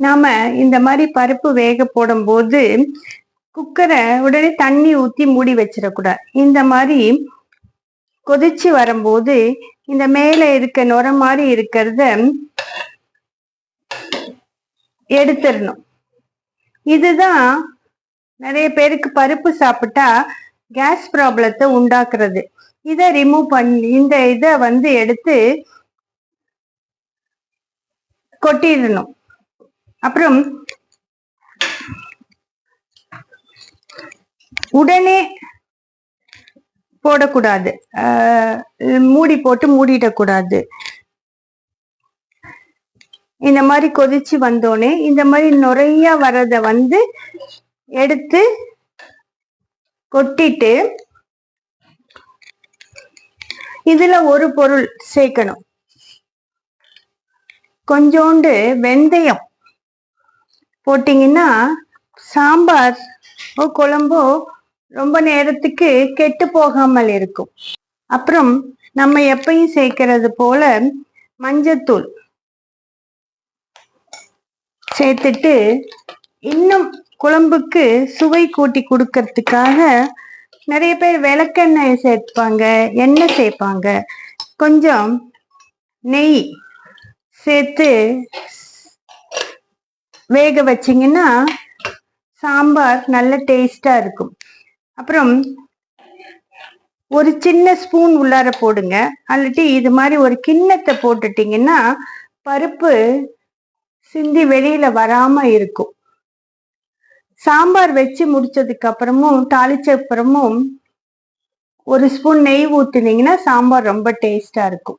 நாம இந்த மாதிரி பருப்பு வேக போடும்போது குக்கரை உடனே தண்ணி ஊத்தி மூடி வச்சிடக்கூடாது. இந்த மாதிரி கொதிச்சு வரும்போது இந்த மேல இருக்க நுர மாதிரி இருக்கிறத எடுத்துடணும். இதுதான் நிறைய பேருக்கு பருப்பு சாப்பிட்டா கேஸ் ப்ராப்ளத்தை உண்டாக்குறது. இதை ரிமூவ் பண்ணி இந்த இதை வந்து எடுத்து கொட்டிடணும். அப்புறம் உடனே போடக்கூடாது. ஆஹ் மூடி போட்டு மூடிடக்கூடாது. இந்த மாதிரி கொதிச்சு வந்தோடனே இந்த மாதிரி நிறைய வர்றத வந்து எடுத்து கொட்டிட்டு இதுல ஒரு பொருள் சேர்க்கணும். கொஞ்சோண்டு வெந்தயம். போட்டிங்கன்னா சாம்பார் ஓ குழம்போ ரொம்ப நேரத்துக்கு கெட்டு போகாமல் இருக்கும். அப்புறம் நம்ம எப்பயும் சேர்க்கறது போல மஞ்சத்தூள் சேர்த்துட்டு இன்னும் குழம்புக்கு சுவை கூட்டி கொடுக்கறதுக்காக நிறைய பேர் விளக்கெண்ணெய் சேர்ப்பாங்க எண்ணெய் சேர்ப்பாங்க. கொஞ்சம் நெய் சேர்த்து வேக வச்சிங்கன்னா சாம்பார் நல்ல டேஸ்டாக இருக்கும். அப்புறம் ஒரு சின்ன ஸ்பூன் உள்ளார போடுங்க. அல்லாட்டி இது மாதிரி ஒரு கிண்ணத்தை போட்டுட்டிங்கன்னா பருப்பு சிந்தி வெளியில வராம இருக்கும். சாம்பார் வச்சு முடிச்சதுக்கு அப்புறமும் தாளிச்ச அப்புறமும் ஒரு ஸ்பூன் நெய் ஊத்துனீங்கன்னா சாம்பார் ரொம்ப டேஸ்டா இருக்கும்.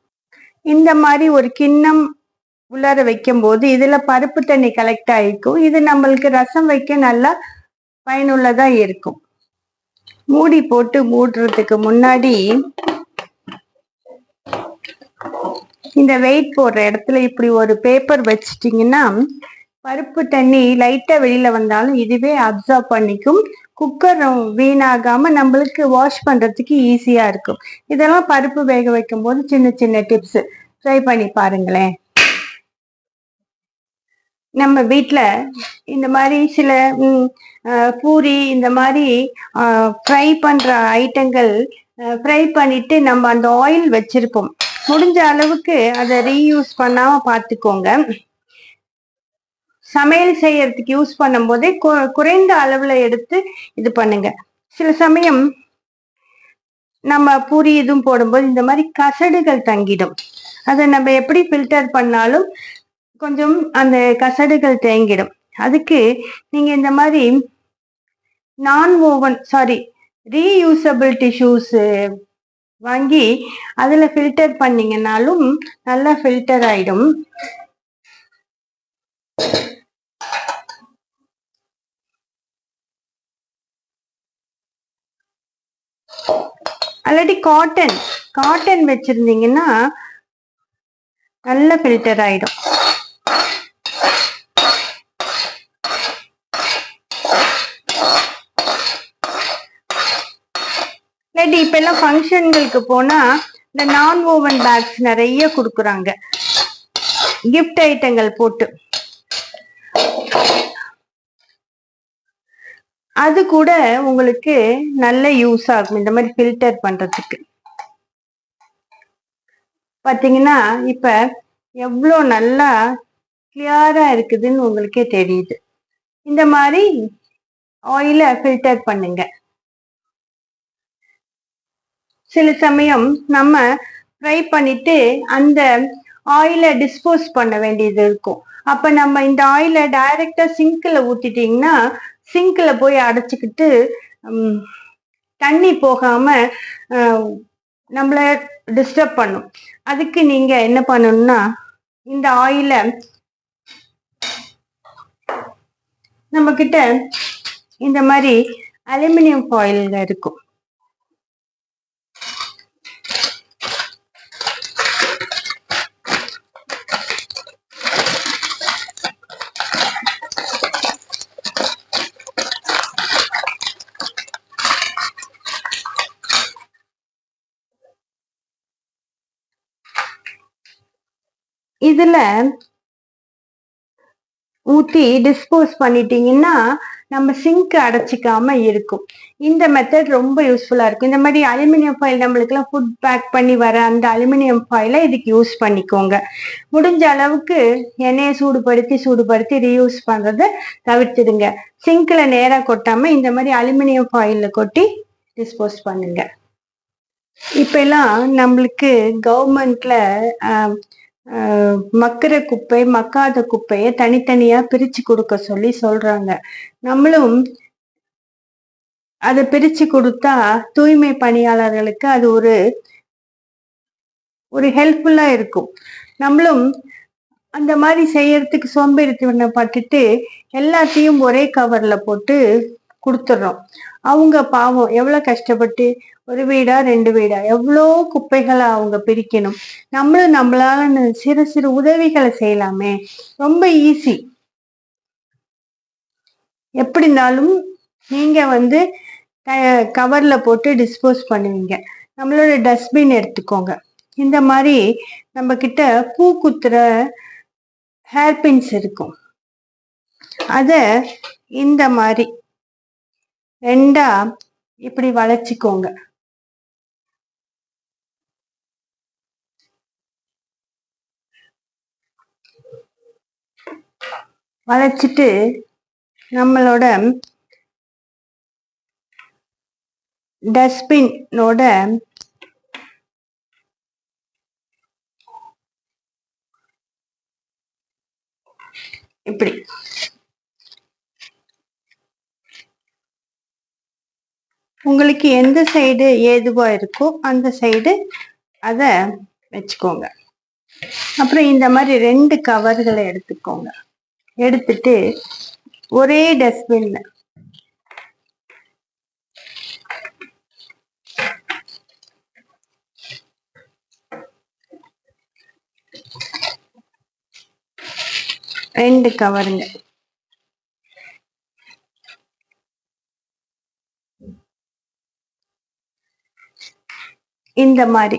இந்த மாதிரி ஒரு கிண்ணம் உள்ளார வைக்கும் போது இதுல பருப்பு தண்ணி கலெக்ட் ஆகிக்கும் இது நம்மளுக்கு ரசம் வைக்க நல்லா பயனுள்ளதா இருக்கும். மூடி போட்டு மூடுறதுக்கு முன்னாடி இந்த வெயிட் போடுற இடத்துல இப்படி ஒரு பேப்பர் வச்சிட்டிங்கன்னா பருப்பு தண்ணி லைட்டா வெளியில வந்தாலும் இதுவே அப்சர்வ் பண்ணிக்கும். குக்கர் வீணாகாம நம்மளுக்கு வாஷ் பண்றதுக்கு ஈஸியா இருக்கும். இதெல்லாம் பருப்பு வேக வைக்கும் போது சின்ன சின்ன டிப்ஸ் ட்ரை பண்ணி பாருங்களேன். நம்ம வீட்டில் இந்த மாதிரி சில பூரி இந்த மாதிரி ஃப்ரை பண்ற ஐட்டங்கள் ஃப்ரை பண்ணிட்டு நம்ம அந்த ஆயில் வச்சிருப்போம். முடிஞ்ச அளவுக்கு அதை ரீயூஸ் பண்ணாம பார்த்துக்கோங்க சமையல் செய்யறதுக்கு யூஸ் பண்ணும்போதே கு- குறைந்த அளவுல எடுத்து இது பண்ணுங்க. சில சமயம் நம்ம பூரி இதுவும் போடும்போது இந்த மாதிரி கசடுகள் தங்கிடும். அதை நம்ம எப்படி ஃபில்டர் பண்ணாலும் கொஞ்சம் அந்த கசடுகள் தேங்கிடும். அதுக்கு நீங்க இந்த மாதிரி நான் ஓவன் சாரி ரீயூசபிள் டிஷ்யூஸ் வாங்கி அதுல ஃபில்டர் பண்ணீங்கன்னாலும் நல்லா ஃபில்டர் ஆயிடும். ஆல்ரெடி காட்டன் காட்டன் வச்சிருந்தீங்கன்னா நல்ல ஃபில்டர் ஆயிடும். இல்லாட்டி இப்ப எல்லாம் ஃபங்க்ஷன்களுக்கு போனா இந்த நான் ஓவன் பேக்ஸ் நிறைய கொடுக்குறாங்க. கிஃப்ட் ஐட்டங்கள் போட்டு. அது கூட உங்களுக்கு நல்ல யூஸ் ஆகும். இந்த மாதிரி ஃபில்டர் பண்றதுக்கு. பாத்தீங்கன்னா இப்ப எவ்வளோ நல்லா கிளியரா இருக்குதுன்னு உங்களுக்கே தெரியுது. இந்த மாதிரி ஆயில ஃபில்டர் பண்ணுங்க. சில சமயம் நம்ம ஃப்ரை பண்ணிட்டு அந்த ஆயிலை டிஸ்போஸ் பண்ண வேண்டியது இருக்கும். அப்ப நம்ம இந்த ஆயிலை டைரக்டா சிங்க்ல ஊத்திட்டீங்கன்னா சிங்க்ல போய் அடைச்சிக்கிட்டு தண்ணி போகாம நம்மள டிஸ்டர்ப் பண்ணும். அதுக்கு நீங்க என்ன பண்ணணும்னா இந்த ஆயிலை நம்ம கிட்ட இந்த மாதிரி அலுமினியம் ஃபாயில்ல இருக்கும். இதுல ஊற்றி டிஸ்போஸ் பண்ணிட்டீங்கன்னா நம்ம சிங்க் அடைச்சிக்காம இருக்கும். இந்த மெத்தட் ரொம்ப யூஸ்ஃபுல்லாக இருக்கும். இந்த மாதிரி அலுமினியம் ஃபாயில் நம்மளுக்குலாம் ஃபுட் பேக் பண்ணி வர அந்த அலுமினியம் ஃபாயிலை இதுக்கு யூஸ் பண்ணிக்கோங்க. முடிஞ்ச அளவுக்கு எண்ணெயை சூடுபடுத்தி சூடுபடுத்தி ரீயூஸ் பண்ணுறதை தவிர்த்துடுங்க. சிங்கில் நேராக கொட்டாமல் இந்த மாதிரி அலுமினியம் ஃபாயிலில் கொட்டி டிஸ்போஸ் பண்ணுங்க. இப்பெல்லாம் நம்மளுக்கு கவர்மெண்ட்ல மக்கிற குப்பை மக்காத குப்பையை தனித்தனியா பிரிச்சு கொடுக்க சொல்லி சொல்றாங்க. நம்மளும் அதை பிரிச்சு கொடுத்தா தூய்மை பணியாளர்களுக்கு அது ஒரு ஒரு ஹெல்ப்ஃபுல்லா இருக்கும். நம்மளும் அந்த மாதிரி செய்யறதுக்கு சோம்பேறித்தனம் பட்டுட்டு எல்லாத்தையும் ஒரே கவர்ல போட்டு கொடுத்துட்றோம். அவங்க பாவம் எவ்வளவு கஷ்டப்பட்டு ஒரு வீடா ரெண்டு வீடா எவ்வளோ குப்பைகளை அவங்க பிரிக்கணும். நம்மளும் நம்மளால சிறு சிறு உதவிகளை செய்யலாமே. ரொம்ப ஈஸி எப்படி இருந்தாலும் நீங்க வந்து கவர்ல போட்டு டிஸ்போஸ் பண்ணுவீங்க. நம்மளோட டஸ்ட்பின் எடுத்துக்கோங்க. இந்த மாதிரி நம்ம கிட்ட பூ குத்துற ஹேர்பின்ஸ் இருக்கும். அத இந்த மாதிரி ரெண்டா இப்படி வளைச்சிக்கோங்க வளைச்சிட்டு நம்மளோட டஸ்ட்பின்னோட இப்படி உங்களுக்கு எந்த சைடு ஏதுவாக இருக்கோ அந்த சைடு அதை வச்சுக்கோங்க. அப்புறம் இந்த மாதிரி ரெண்டு கவர்களை எடுத்துக்கோங்க. எடுத்துட்டு ஒரே டஸ்ட்பின்ல ரெண்டு கவருங்க இந்த மாதிரி.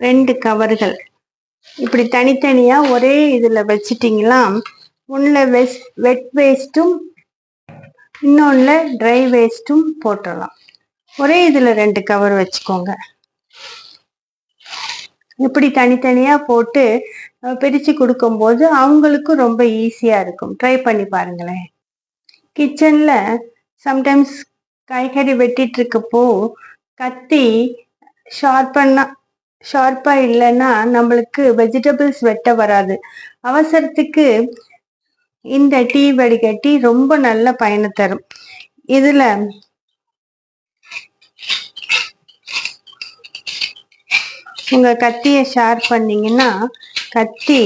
ரெண்டு கவர்கள். இப்படி தனித்தனியா ஒரே இதுல வச்சிட்டீங்களா? ஒண்ணுல வெஸ் வெட் வேஸ்ட்டும் இன்னொன்னுல ட்ரை வேஸ்ட்டும் போட்டுடலாம் ஒரே இதுல ரெண்டு கவர் வச்சுக்கோங்க. இப்படி தனித்தனியா போட்டு பிரிச்சு கொடுக்கும்போது அவங்களுக்கும் ரொம்ப ஈஸியா இருக்கும். ட்ரை பண்ணி பாருங்களேன். கிச்சன்ல சம்டைம்ஸ் காய்கறி வெட்டிட்டு இருக்கப்போ கத்தி ஷார்ப்பன்னா ஷார்ப்பா இல்லைன்னா நம்மளுக்கு வெஜிடபிள்ஸ் வெட்ட வராது. அவசரத்துக்கு இந்த டீ வடிகட்டி ரொம்ப நல்ல பயனை தரும். இதுல உங்க கத்திய ஷார்ப் பண்ணீங்கன்னா கத்தி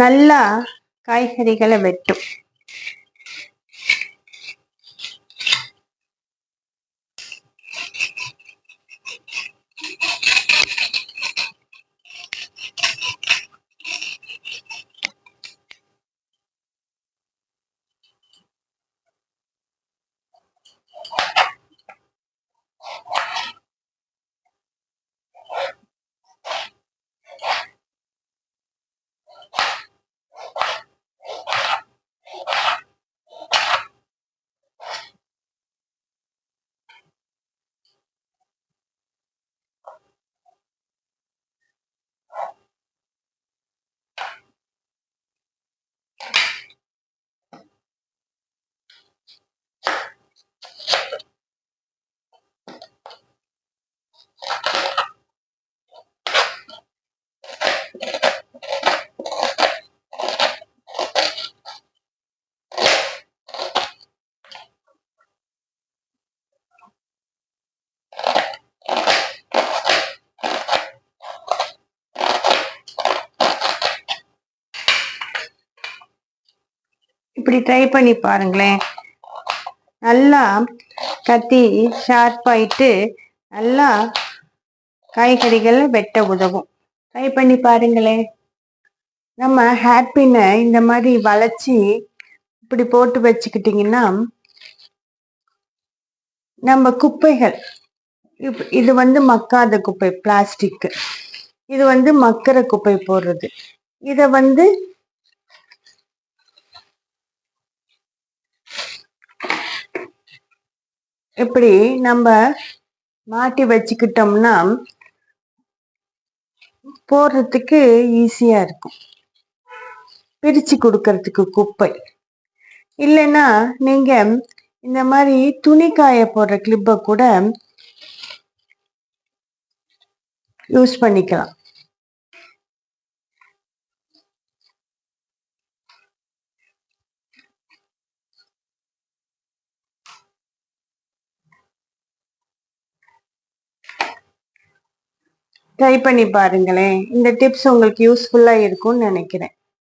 நல்லா காய்கறிகளை வெட்டும். இப்படி ட்ரை பண்ணி பாருங்களேன். நல்லா கத்தி ஷார்ப் ஆயிட்டு நல்லா காய்கறிகள் வெட்ட உதவும். ட்ரை பண்ணி பாருங்களேன். நம்ம ஹேப்பினை இந்த மாதிரி வளைச்சி இப்படி போட்டு வச்சுக்கிட்டிங்கன்னா நம்ம குப்பைகள் இப்- இது வந்து மக்காத குப்பை பிளாஸ்டிக்கு இது வந்து மக்கிற குப்பை போடுறது. இதை வந்து இப்படி நம்ம மாட்டி வச்சுக்கிட்டோம்னா போடுறதுக்கு ஈஸியாக இருக்கும். பிரிச்சு கொடுக்கறதுக்கு குப்பை. இல்லைன்னா நீங்கள் இந்த மாதிரி துணி காய போடுற கிளிப்பை கூட யூஸ் பண்ணிக்கலாம். ட்ரை பண்ணி பாருங்களேன். இந்த டிப்ஸ் உங்களுக்கு யூஸ்ஃபுல்லா இருக்கும்னு நினைக்கிறேன்.